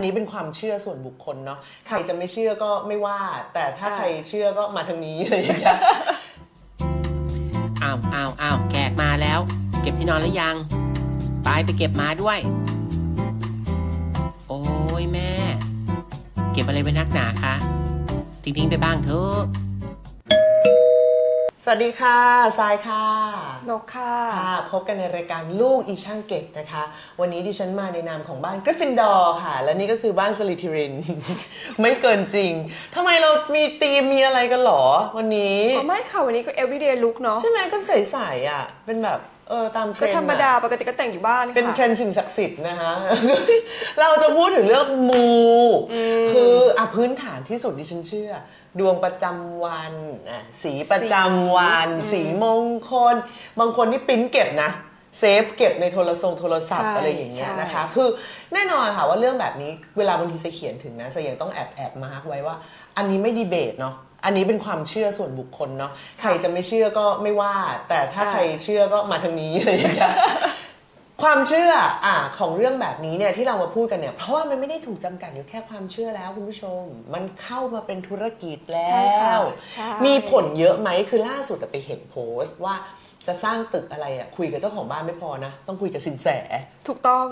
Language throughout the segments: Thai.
อันนี้เป็นความเชื่อส่วนบุคคลเนาะใครจะไม่เชื่อก็ไม่ว่า แต่ถ้าใครเชื่อก็มาทางนี้อะไรอย่างเงี้ยอ้าวอ้าวอ้าวแขกมาแล้ว เก็บที่นอนหรือยังไปไปเก็บมาด้วย โอ้ยแม่ เก็บอะไรไว้นักหนาคะทิ้งๆไปบ้างเถอะส วัสดีค่ะทรายค่ะ นกค่ะค่ะ พบกันในรายการลูกอีช่างเก็บนะคะ วันนี้ดิฉันมาในนามของบ้านกริฟฟินดอร์ค่ะ และนี่ก็คือบ้านสลิทิริน ไม่เกินจริงทำไมเรามีธีมมีอะไรกันหรอ วันนี้อ๋อไม่ค่ะ วันนี้ก็ everyday look เนาะใช่ไหมก็ใสๆอะ เป็นแบบเออตามเทรก็นด์ธรรมดาอะปกติก็แต่งอยู่บ้านค่ะเป็นเทรนด์สิ่งศักดิ์สิทธิ์นะคะ เราจะพูดถึงเรื่องมู คืออะพื้นฐานที่สุดดิฉันเชื่อ ดวงประจำวันอะสีประจำวัน สีมงคล บางคนนี่ปริ้นเก็บนะ เซฟเก็บในโทรศัพท์โทรศัพท์อะไรอย่างเงี้ยนะคะ คือแน่นอนค่ะว่าเรื่องแบบนี้เวลาบางทีจะเขียนถึงนะจะยังต้องแอบแอบมาร์กไว้ว่า อันนี้ไม่ดีเบตเนาะอันนี้เป็นความเชื่อส่วนบุคคลเนาะใครจะไม่เชื่อก็ไม่ว่า แต่ถ้าใครเชื่อก็มาทางนี้อะไรอย่างเงี้ย ความเชื่ออะของเรื่องแบบนี้เนี่ยที่เรามาพูดกันเนี่ยเพราะว่ามันไม่ได้ถูกจำกัดอยู่แค่ความเชื่อแล้วคุณผู้ชม มันเข้ามาเป็นธุรกิจแล้ใช่ค่ะว ใช่ มีผลเยอะไหมคือล่าสุดอะไปเห็นโพสต์ว่าจะสร้างตึกอะไรอะคุยกับเจ้าของบ้านไม่พอนะ ต้องคุยกับสินแส ถูกต้อง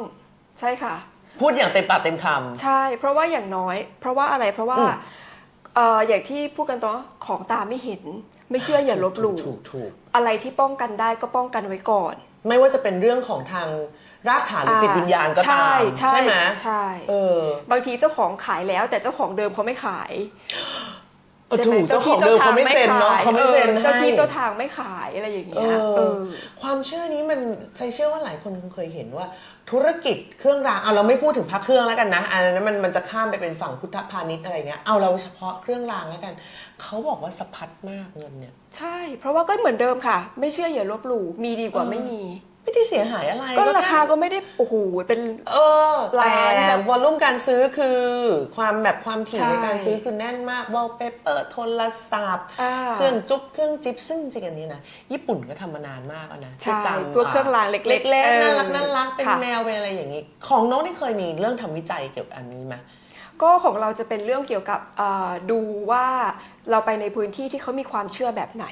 ใช่ค่ะ พูดอย่างเต็มปากเต็มคำใช่ เพราะว่าอย่างน้อย เพราะว่าอะไรเพราะว่าอืมเอ่ออย่างที่พูดกันตอนของตาไม่เห็น ไม่เชื่ออย่าลบหลู่ถูกถูก อะไรที่ป้องกันได้ก็ป้องกันไว้ก่อน ไม่ว่าจะเป็นเรื่องของทางรากฐานหรือจิตวิญญาณก็ตามใช่ไหมใช่เออบางทีเจ้าของขายแล้ว แต่เจ้าของเดิมเขาไม่ขายเออใช่ไหมถูกเจ้าของเดิมเขาไม่เซ็นเนาะเขาไม่เซ็นออเจ้าที่ให้เจ้าทางไม่ขายอะไรอย่างเอเงี้ยอเออความเชื่อนี้มันใจเชื่อว่าหลายคนคงเคยเห็นว่า ธุรกิจเครื่องรางเอาเราไม่พูดถึงพระเครื่องแล้วกันนะอันนั้นมันมันจะข้ามไปเป็นฝั่งพุทธพาณิชย์อะไรเงี้ยเอาเราเฉพาะเครื่องรางแล้วกันเขาบอกว่าสะพัดมากเงินเนี่ย ใช่ เพราะว่าก็เหมือนเดิมค่ะ ไม่เชื่ออย่าลบหลู่มีดีกว่าไม่มี ไม่ได้เสียหายอะไรก็ราคาแก็ไม่ได้โอ้โหเป็น เออล้านแต่แบบวอลลุ่มการซื้อคือความแบบความถี่ใช่ในการซื้อคือแน่นมากวอลเปเปอร์โทรศัพท์อ่าเครื่องจุ๊บเครื่องจิ๊บซึ่งจริงอันนี้นะญี่ปุ่นก็ทำมานานมากแล้วนะใช่ที่ตามพวกเครื่องรางเล็กๆเล็กๆเออน่ารักน่ารักเป็นค่ะแมวเป็นอะไรอย่างนี้ ของน้องที่เคยมีเรื่องทำวิจัยเกี่ยวกับอันนี้ไหม ก็ของเราจะเป็นเรื่องเกี่ยวกับเอ่อดูว่าเราไปในพื้นที่ที่เขามีความเชื่อแบบไหน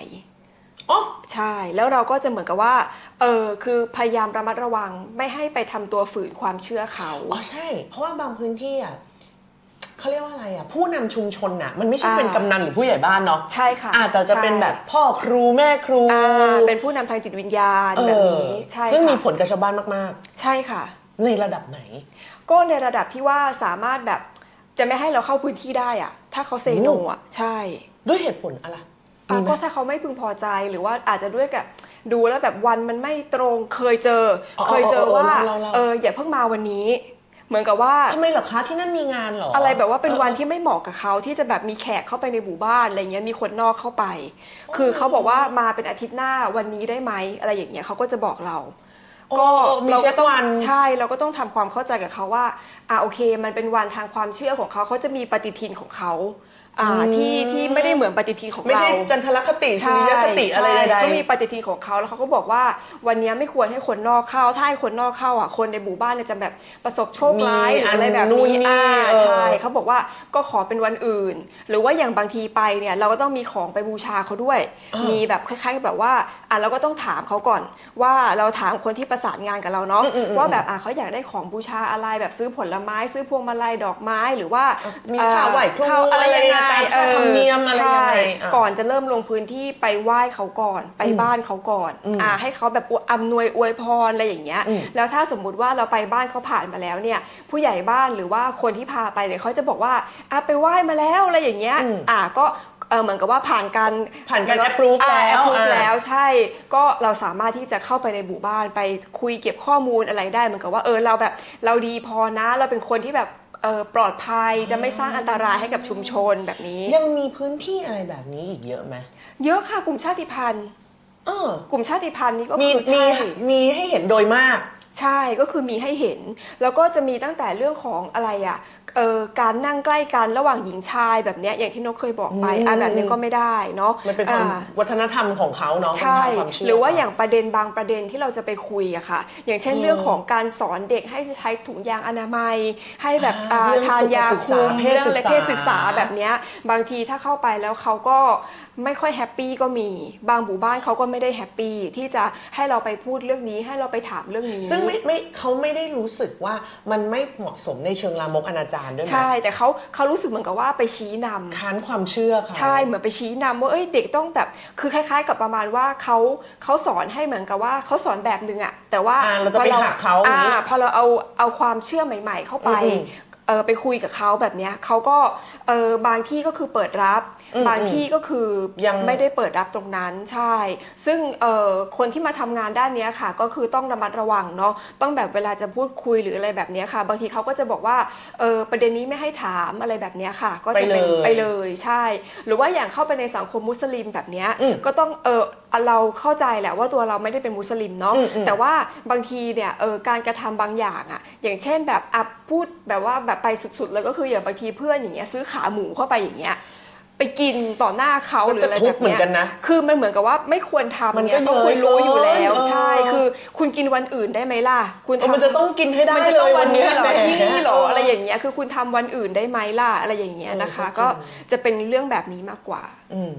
อ๋อใช่ แล้วเราก็จะเหมือนกับว่า เออ คือพยายามระมัดระวังไม่ให้ไปทำตัวฝืนความเชื่อเขา อ๋อ ใช่ เพราะว่าบางพื้นที่อะเขาเรียกว่าอะไรอะ ผู้นำชุมชนอะ มันไม่ใช่อ่าเป็นกำนันหรือผู้ใหญ่บ้านเนาะ ใช่ค่ะอ่าแต่จะเป็นใช่แบบพ่อครูแม่ครูอ่าเป็นผู้นำทางจิตวิญญาณเอแบบอนี้ ใช่ซึ่งมีค่ะผลกับชาวบ้านมากใช่ค่ะๆในระดับไหน ก็ในระดับที่ว่าสามารถแบบ จะไม่ให้เราเข้าพื้นที่ได้อะถ้าเขาเซโนโอ้อะใช่ด้วยเหตุผลอะไรอะมีไหมก็ถ้าเขาไม่พึงพอใจหรือว่าอาจจะด้วยกับดูแล้วแบบวันมันไม่ตรงเคยเจออ๋อเคยเจอเออเออว่าเล่าเล่าเอออย่าเพิ่งมาวันนี้เหมือนกับว่าทำไมเหรอคะที่นั่นมีงานเหรอ อะไรแบบว่าเป็นออวันที่ไม่เหมาะกับเขาที่จะแบบมีแขกเข้าไปในหมู่บ้านอะไรเงี้ยมีคนนอกเข้าไป คือเขาบอกว่ามาเป็นอาทิตย์หน้าวันนี้ได้ไหมอะไรอย่างเงี้ยเขาก็จะบอกเราโอ้ก็มีเราเช็ก็คต้องวันใช่เราก็ต้องทำความเข้าใจกับเขาว่า อ่าโอเค มันเป็นวันทางความเชื่อของเขาเขาจะมีปฏิทินของเขา อ่าอืมที่ที่ไม่ได้เหมือนปฏิทินของเรา ไม่ใช่จันทรคติสุริยคติอะไรใช่ใดก็มีปฏิทินของเขาแล้วเขาก็บอกว่าวันนี้ไม่ควรให้คนนอกเข้า ถ้าให้คนนอกเข้าอะคนในหมู่บ้านเนี่ยจะแบบประสบโชคร้ายหรืออะไรแบบมีอันนู่นนี้นี่อ่าเออ ใช่เขาบอกว่าก็ขอเป็นวันอื่น หรือว่าอย่างบางทีไปเนี่ยเราก็ต้องมีของไปบูชาเขาด้วย มีแบบคล้ายๆแบบว่าอะเราก็ต้องถามเขาก่อน ว่าเราถามคนที่ประสานงานกับเราเนาะอืมอืมอืมว่าแบบอะเขาอยากได้ของบูชาอะไรแบบซื้อผลไม้ ซื้อพวงมาลัยดอกไม้หรือว่ามีเอ่อข่าวไหว้ครูข่าวอะไรยังไงอะไรตามธรรมเนียมอะไรยังไงใช่อะ ก่อนจะเริ่มลงพื้นที่ไปไหว้เขาก่อน ไปบ้านเขาก่อนอืมอ่าให้เขาแบบอำนวยอวยพรอะไรอย่างเงี้ย อืม แล้วถ้าสมมุติว่าเราไปบ้านเขาผ่านมาแล้วเนี่ย ผู้ใหญ่บ้านหรือว่าคนที่พาไปเนี่ยเขาจะบอกว่าอะไปไหว้มาแล้วอะไรอย่างเงี้ย อืมอ่าก็เออเหมือนกับว่าผ่านการผ่านการ approve อ่า แล้ว approve อ่าแล้วใช่ก็เราสามารถที่จะเข้าไปในหมู่บ้านไปคุยเก็บข้อมูลอะไรได้เหมือนกับว่าเออเราแบบเราดีพอนะ เราเป็นคนที่แบบ เออปลอดภัยจะไม่สร้างอันตรายให้กับชุมชนแบบนี้ ยังมีพื้นที่อะไรแบบนี้อีกเยอะไหมเยอะค่ะกลุ่มชาติพันธุ์ เออกลุ่มชาติพันธุ์นี้ก็มีคือมีใช่มีให้เห็นโดยมาก ใช่ก็คือมีให้เห็น แล้วก็จะมีตั้งแต่เรื่องของอะไรอะ เอ่อการนั่งใกล้กันระหว่างหญิงชายแบบเนี้ยอย่างที่นกเคยบอกไปอะแบบนี้ก็ไม่ได้เนาะมันเป็นความอ่าวัฒนธรรมของเขาเนาะใช่เป็นทางความเชื่อหรือว่าอย่างประเด็นบางประเด็นที่เราจะไปคุยอะค่ะ อย่างเช่นอืมเรื่องของการสอนเด็กให้ใช้ถุงยางอนามัย ให้แบบอ่าอ่าเรื่องทานยาสุขศึกษาคุมเพศเรื่องอะไรศึกษาเพศศึกษาแบบเนี้ยบางทีถ้าเข้าไปแล้วเขาก็ไม่ค่อยแฮปปี้ก็มี บางหมู่บ้านเขาก็ไม่ได้แฮปปี้ที่จะให้เราไปพูดเรื่องนี้ให้เราไปถามเรื่องนี้ ซึ่งไม่ไม่เขาไม่ได้รู้สึกว่ามันไม่เหมาะสมในเชิงลามกอนาจารด้วยนะใช่ แต่เขาเขารู้สึกเหมือนกับว่าไปชี้นำค้านความเชื่อเขาใช่เหมือนไปชี้นำว่าเอ้ยเด็กต้องแบบ คือคล้าย ๆ กับประมาณว่าเขาเขาสอนให้เหมือนกับว่าเขาสอนแบบหนึ่งอะแต่ว่าอ่าเราจะไปพอหักเขาอย่างอ่านี้พอเราเอาเอาความเชื่อใหม่ ๆ เข้าไปอืม เออไปคุยกับเขาแบบเนี้ยเขาก็เออบางที่ก็คือเปิดรับ อืมบางที่ก็คือยังไม่ได้เปิดรับตรงนั้นใช่ ซึ่งเออคนที่มาทำงานด้านเนี้ยค่ะ ก็คือต้องระมัดระวังเนาะต้องแบบเวลาจะพูดคุยหรืออะไรแบบเนี้ยค่ะ บางทีเขาก็จะบอกว่าเออประเด็นนี้ไม่ให้ถามอะไรแบบเนี้ยค่ะ ก็จะเป็นไปเลย ไปเลยใช่ หรือว่าอย่างเข้าไปในสังคมมุสลิมแบบเนี้ยอืม ก็ต้องเออ เราเข้าใจแหละว่าตัวเราไม่ได้เป็นมุสลิมเนาะอืมอืมแต่ว่าบางทีเนี่ยเออการกระทำบางอย่างอะอย่างเช่นแบบอะพูดแบบว่าแบบไปสุดๆเลยก็คืออย่างบางทีเพื่อนอย่างเงี้ยซื้อขาหมูเข้าไปอย่างเงี้ย ไปกินต่อหน้าเขาก็หรือจะอะไรทุแบบบเหมือเนี้นยกันนะคือมันเหมือนกับว่าไม่ควรทำมันก็เนี่ยเขาควรเยอะรู้อยู่แล้วเกินใช่เออคือคุณกินวันอื่นได้ไหมล่ะ คุณเออมันจะต้องกินให้ได้มันจะเลต้องยวัวันนนี้เนี้ยเหรอแหมที่นี่เหรออะไรอย่างเงี้ย คือคุณทำวันอื่นได้ไหมล่ะอะไรอย่างเงี้ยนะคะเออก็ก็จริงจะเป็นเรื่องแบบนี้มากกว่า อืม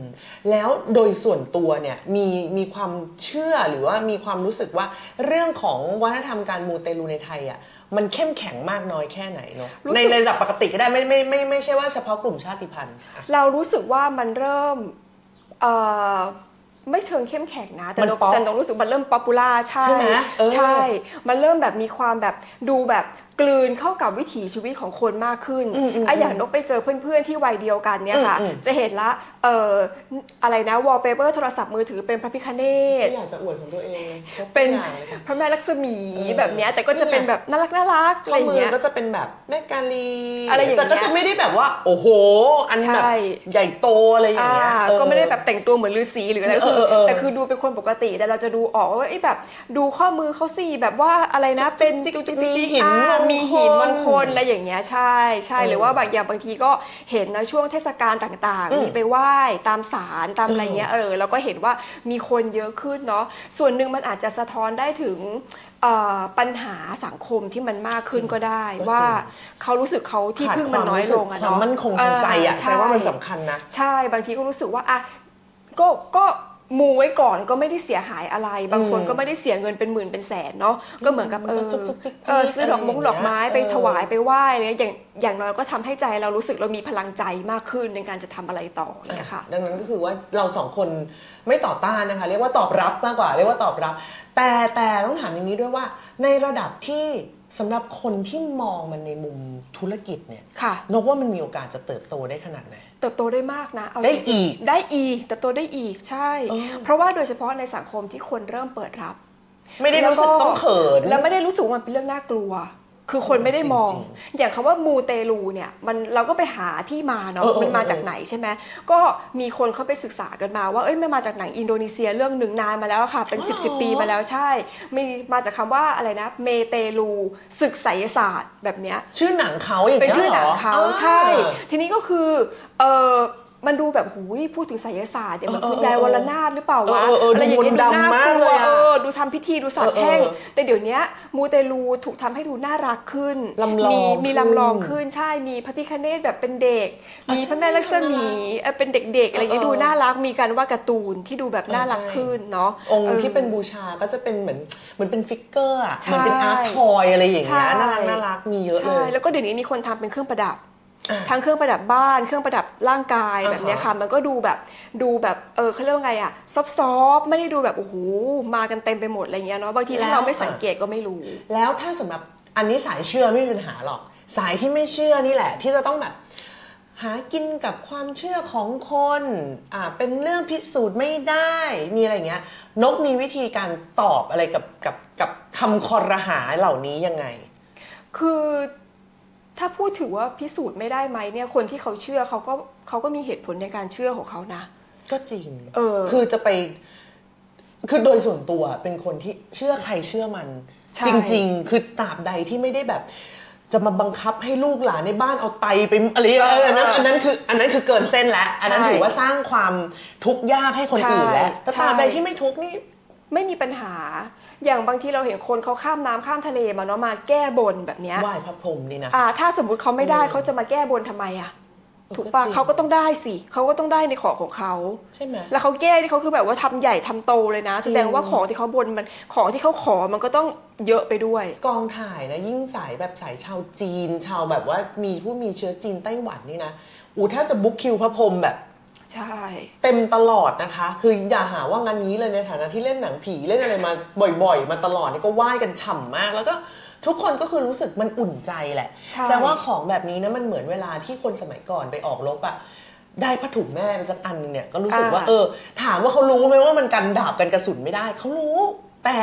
แล้วโดยส่วนตัวเนี่ยมีมีความเชื่อหรือว่ามีความรู้สึกว่าเรื่องของวัฒนธรรมการมูเตลูในไทยอะ มันเข้มแข็งมากน้อยแค่ไหนเนาะรู้สึกในในระดับปกติก็ได้ไม่ไม่ไม่ไม่ใช่ว่าเฉพาะกลุ่มชาติพันธุ์อะเรารู้สึกว่ามันเริ่มเอ่อไม่เชิงเข้มแข็งนะ แต่มันเราป๊อปแต่เรารู้สึกมันเริ่มป๊อปปูล่าใช่ใช่ไหมเออใช่มันเริ่มแบบมีความแบบดูแบบ กลืนเข้ากับวิถีชีวิตของคนมากขึ้นอืมอืมไอะอย่างนกไปเจอเพื่อนๆที่วัยเดียวกันเนี่ยค่ะอืมอืมจะเห็นละเอ่ออะไรนะวอลเปเปอร์โทรศัพท์มือถือเป็นพระพิคเนตไม่อยากจะอวดของตัวเองเลยครบทุกเป็นอย่างเลยค่ะพระแม่ลักษมีเออแบบเนี้ยแต่ก็จะเป็นแบบน่ารักน่ารักข้อะไรออย่างมือเงี้ยก็จะเป็นแบบแม่กาลีอะไรอย่างเงี้ยแต่ก็จะไม่ได้แบบว่าโอ้โห อันแบบใช่ใหญ่โตอะไรอย่างอ่าเงี้ยเออก็ไม่ได้แบบแต่งตัวเหมือนฤาษีหรืออะไรเออคือเออเออแต่คือดูเป็นคนปกติแต่เราจะดูออกว่าไอ้แบบดูข้อมือเขาสิแบบว่าอะไรนะจุ๊เป็นกจิ๊กจุ๊กจิ๊กมีจิ๊กหินอ่ามงคลมีหินมงคลอะไรอย่างเงี้ยใช่ใช่เออหรือว่าบางอย่างบางทีก็เห็นนะช่วงเทศกาลต่างอืมๆมีไปไหว้ตามศาลตามอะไรเงี้ยเออเราก็เห็นว่ามีคนเยอะขึ้นเนาะส่วนหนึ่งมันอาจจะสะท้อนได้ถึงเอ่อปัญหาสังคมที่มันมากขึ้นก็ได้ก็จริงว่าเขารู้สึกเขาที่ขาดพึ่งคมันวามน้อยรู้สึลกงอะความเนาะมั่นคงทางใจอะเแสดงว่ามันสำคัญนะ ใช่บางทีก็รู้สึกว่าอะก็ก็ มูไว้ก่อนก็ไม่ได้เสียหายอะไร บางคนอืมก็ไม่ได้เสียเงินเป็นหมื่นเป็นแสนเนาะก็เหมือนกับเออจุ๊บจุ๊บจิ๊กจิ๊กเออซื้อดอกมงอะไรอย่างเงี้ยดอกไม้ไปเออถวายไปไหว้อะไรอย่างอย่างน้อยก็ทำให้ใจเรารู้สึกเรามีพลังใจมากขึ้นในการจะทำอะไรต่อเนี่ยค่ะดังนั้นก็คือว่าเราสองคนไม่ต่อต้านนะคะเรียกว่าตอบรับมากกว่าเรียกว่าตอบรับ แต่แต่ต้องถามอย่างนี้ด้วยว่า ในระดับที่ สำหรับคนที่มองมันในมุมธุรกิจเนี่ยค่ะ นกว่ามันมีโอกาสจะเติบโตได้ขนาดไหน เติบโตได้มากนะเาได้จริงๆอีก ได้อีกเติบโตได้อีกใช่ เออ เพราะว่าโดยเฉพาะในสังคมที่คนเริ่มเปิดรับ ไม่ได้รู้สึกต้องเขิน แล้วไม่ได้รู้สึกว่ามันเป็นเรื่องน่ากลัว คือคนไม่ได้มองจริงอย่างคำว่ามูเตลูเนี่ยมันเราก็ไปหาที่มาเนาะเออเออมันมาเออจากไหนใช่ไหมก็มีคนเขาไปศึกษากันมาว่าเอ้ยมันมาจากหนังอินโดนีเซียเรื่องหนึ่งนานมาแล้วค่ะ เป็นอ๋อ10บสปีมาแล้วใช่มีมาจากคำว่าอะไรนะ เมเตลูศึกไสยศาสตร์แบบเนี้ยชื่อหนังเขาอย่างเป็นเงี้ยชื่อหนังรเขาอ่ใช่ ทีนี้ก็คือเออ มันดูแบบหูยพูดถึงไสยศาสตร์เนี่ยมันเออคุณเออนายวรนาถหรือเปล่าวะเออเออเอออะไรอย่างเงี้ยดูดูมนต์น่าดำมากกลัวเลยอะเออดูทำพิธีดูสาบแช่งเออเออแต่เดี๋ยวเนี้ยมูเตลูถูกทำให้ดูน่ารักขึ้นลำลองมีมีขึ้นลำลองขึ้นใช่มีพระพิคเนตแบบเป็นเด็กอะมีพระแม่ลักษมีเออเป็นเด็กๆอะไรอย่างเงี้ยเออดูน่ารักมีการวาดการ์ตูนที่ดูแบบน่ารักใช่ขึ้นเนาะองค์ออที่เป็นบูชาก็จะเป็นเหมือนเหมือนเป็นฟิกเกอร์อะใช่เหมือนเป็นอาร์ตทอยอะไรอย่างเงี้ยใช่น่ารักน่ารักมีเยอะเลใช่ยแล้วก็เดี๋ยวนี้มีคนทำเป็นเครื่องประดับอะ ทั้งเครื่องประดับบ้านเครื่องประดับร่างกายอ่าฮะแบบเนี้ยค่ะ มันก็ดูแบบดูแบบเออเขาเรียกว่าไงอะซอฟต์ๆไม่ได้ดูแบบโอ้โหมากันเต็มไปหมดอะไรเงี้ยเนาะบางทีถ้าเราไม่สังเกตก็ไม่รู้ แล้วถ้าสำหรับอันนี้สายเชื่อไม่มีปัญหาหรอก สายที่ไม่เชื่อนี่แหละ ที่จะต้องแบบหากินกับความเชื่อของคนอ่าเป็นเรื่องพิสูจน์ไม่ได้ มีอะไรเงี้ย นกมีวิธีการตอบอะไรกับกับกับคำคอรหาเหล่านี้ยังไง คือ ถ้าพูดถึงว่าพิสูจน์ไม่ได้ไหมเนี่ยคนที่เขาเชื่อเขาก็เขาก็มีเหตุผลในการเชื่อของเขานะ ก็จริง เออ คือจะไป คือโดยส่วนตัวเป็นคนที่เชื่อใครเชื่อมัน ใช่ จริง ๆ คือตราบใดที่ไม่ได้แบบ จะมาบังคับให้ลูกหลานในบ้านเอาไตไปอะไรอย่างเงี้ยเอออันนั้นอันนั้นคืออันนั้นคือเกินเส้นแล้วอันนั้นใช่ถือว่าสร้างความทุกข์ยากให้คนอื่นแล้วใช่แต่ตราบใดใช่ ที่ไม่ทุกข์นี่ ไม่มีปัญหา อย่างบางทีเราเห็นคนเขาข้ามน้ำข้ามทะเลมาเนาะมาแก้บนแบบเนี้ยไหว้พระพรหมนี่นะอ่าถ้าสมมุติเขาไม่ได้เออเขาจะมาแก้บนทำไมอะเออถูกปะก็จริงเขาก็ต้องได้สิเขาก็ต้องได้ในของของเขาใช่ไหมแล้วเขาแก้ที่เขาคือแบบว่าทำใหญ่ทำโตเลยนะจริแสงดงว่าของที่เขาบนมันของที่เขาขอมันก็ต้องเยอะไปด้วย กองถ่ายนะยิ่งสายแบบสายชาวจีน ชาวแบบว่ามีผู้มีเชื้อจีนไต้หวันนี่นะอูแทบจะบุ๊กคิวพระพรหมแบบ ใช่ เต็มตลอดนะคะ คืออย่าหาว่างานนี้เลยในฐานะที่เล่นหนังผีเล่นอะไรมาบ่อยๆ มาตลอดนี่ก็ไหว้กันฉ่ำมาก แล้วก็ทุกคนก็คือรู้สึกมันอุ่นใจแหละใช่ แสดงว่าของแบบนี้นะมันเหมือนเวลาที่คนสมัยก่อนไปออกรบอะได้ผ้าถุงแม่ไปสักอันหนึงเนี่ยก็รู้สึกว่าเออ ถามว่าเขารู้ไหมว่ามันกันดาบกันกระสุนไม่ได้เขารู้ แต่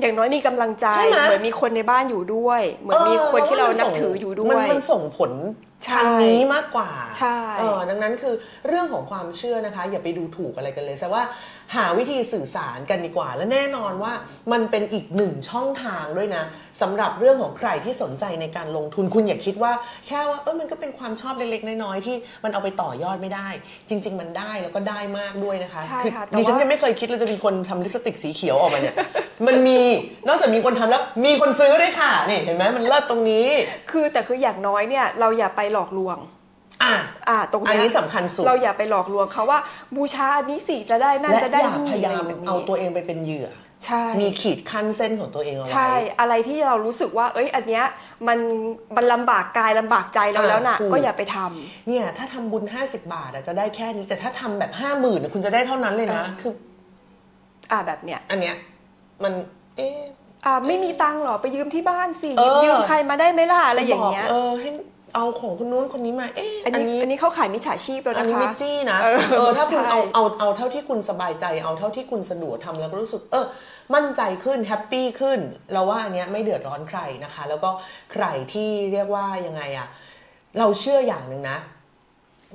อย่างน้อยมีกำลังใจ ใช่ไหม เหมือนมีคนในบ้านอยู่ด้วย เหมือนมีคนที่เรานับถืออยู่ด้วมันยมันส่งผลใช่ ทางนี้มากกว่าใช่ เออดังนั้นคือเรื่องของความเชื่อนะคะ อย่าไปดูถูกอะไรกันเลยแต่ว่า หาวิธีสื่อสารกันดีกว่า และแน่นอนว่ามันเป็นอีกหนึ่งช่องทางด้วยนะสำหรับเรื่องของใครที่สนใจในการลงทุนคุณอย่าคิดว่า แค่ว่าเออมันก็เป็นความชอบเล็กๆน้อยๆที่มันเอาไปต่อยอดไม่ได้ จริง ๆ มันได้แล้วก็ได้มากด้วยนะคะใช่คือค่ะแต่ดิฉันว่า ยังไม่เคยคิดเลยจะมีคนทำลิปสติกสีเขียวออกมาเนี่ย มันมีนอกจากมีคนทำแล้วมีคนซื้อด้วยค่ะนี่เห็นไหมมันเลิศตรงนี้ คือแต่คืออย่างน้อยเนี่ยเราอย่าไปหลอกลวง อะอ่าตรงเนี้ยอันนี้สำคัญสุดเราอย่าไปหลอกลวงเขาว่า บูชาอันนี้สิจะได้นั่นและจะได้อย่านี่พยายามะไรแบบนี้เอาตัวเองไปเป็นเหยื่อ ใช่ มีขีดขั้นเส้นของตัวเองเอาไว้ ใช่อะไรที่เรารู้สึกว่า เอ้ย อันเนี้ยมันมันลำบากกายลำบากใจเราอ่าแล้วน่ะถูก ก็อย่าไปทำ เนี่ยถ้าทำบุญ 50 บาทอะจะได้แค่นี้แต่ถ้าทำแบบ 5 0,000ื่นคุณจะได้เท่านั้นเลยนะเออคืออ่าแบบเนี้ยอันเนี้ยมันเอ๊ะ อ่าไม่มีตังค์เหรอไปยืมที่บ้านสิเออ ยืมใครมาได้ไหมล่ะอะไรอย่างเงี้ย บกเออให้ เอาของคนนู้นคนนี้มา เอ๊ะอันนี้อันนี้เขาขายมิจฉาชีพแล้วอันนะนี้คะไม่จี้นะเออเออถ้าคุณใช่เอาเอาเอาเท่าที่คุณสบายใจ เอาเท่าที่คุณสะดวกทำแล้วก็รู้สึกเออมั่นใจขึ้นแฮปปี้ขึ้น เราว่าอันเนี้ยไม่เดือดร้อนใครนะคะ แล้วก็ใครที่เรียกว่ายังไงอะเราเชื่ออย่างหนึ่งนะ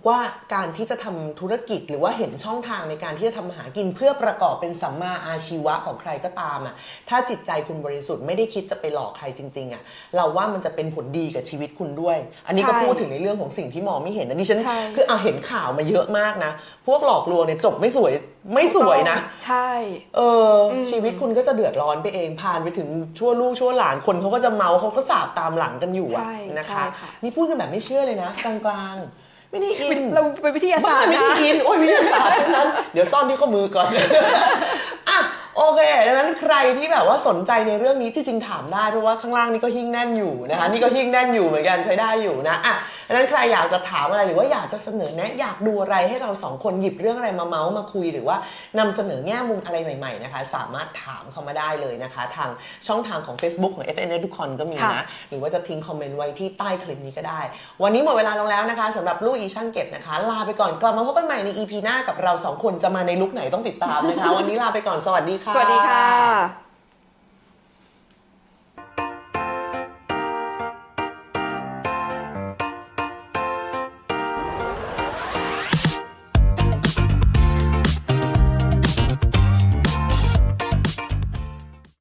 ว่าการที่จะทำธุรกิจหรือว่าเห็นช่องทางในการที่จะทำมาหากินเพื่อประกอบเป็นสัมมาอาชีวะของใครก็ตามอะถ้าจิตใจคุณบริสุทธิ์ไม่ได้คิดจะไปหลอกใครจริง ๆอะเราว่ามันจะเป็นผลดีกับชีวิตคุณด้วย อันนี้ก็ใช่พูดถึงในเรื่องของสิ่งที่มองไม่เห็นนะดิฉันใช่คือเอาเห็นข่าวมาเยอะมากนะ พวกหลอกลวงเนี่ยจบไม่สวยไม่สวยนะ ใช่เอออชีวิตคุณก็จะเดือดร้อนไปเองผ่านไปถึงชั่วลูกชั่วหลานคนเขาก็จะเมาเขาก็สาบตามหลังกันอยู่อะใช่นะคะใช่ค่ะนี่พูดกันแบบไม่เชื่อเลยนะ กลางๆ ไม่ได้อินเราเป็นวิทยาศาสตร์ไม่ได้นะอินโอ้ยวิทยาศาสตร์ทั้งนั้นเดี๋ยวซ่อนที่ข้อมือก่อนอะโอ เคดังนั้นใครที่แบบว่าสนใจในเรื่องนี้ที่จริงถามได้เพราะว่าข้างล่างนี่ก็หิ้งแน่นอยู่นะคะนี่ก็หิ้งแน่นอยู่เหมือนกันใช้ได้อยู่นะอะดังนั้นใครอยากจะถามอะไรหรือว่าอยากจะเสนอแนะอยากดูอะไรให้เราสองคนหยิบเรื่องอะไรมาเมาส์มาคุยหรือว่านำเสนอแง่มุมอะไรใหม่ๆนะคะสามารถถามเข้ามาได้เลยนะคะ ทางช่องทางของ Facebook ของ FN ทุกคนก็มีนะค่ะหรือว่าจะทิ้งคอมเมนต์ไว้ที่ใต้คลิปนี้ก็ได้ วันนี้หมดเวลาลงแล้วนะคะสำหรับลูกอีช่างเก็บนะคะ ลาไปก่อนกลับมาพบกันใหม่ใน EP หน้ากับเราสองคนจะมาในลุคไหนต้องติดตามนะคะ วันนี้ลาไปก่อนสวัสดีค่ะสวัสดีค่ะ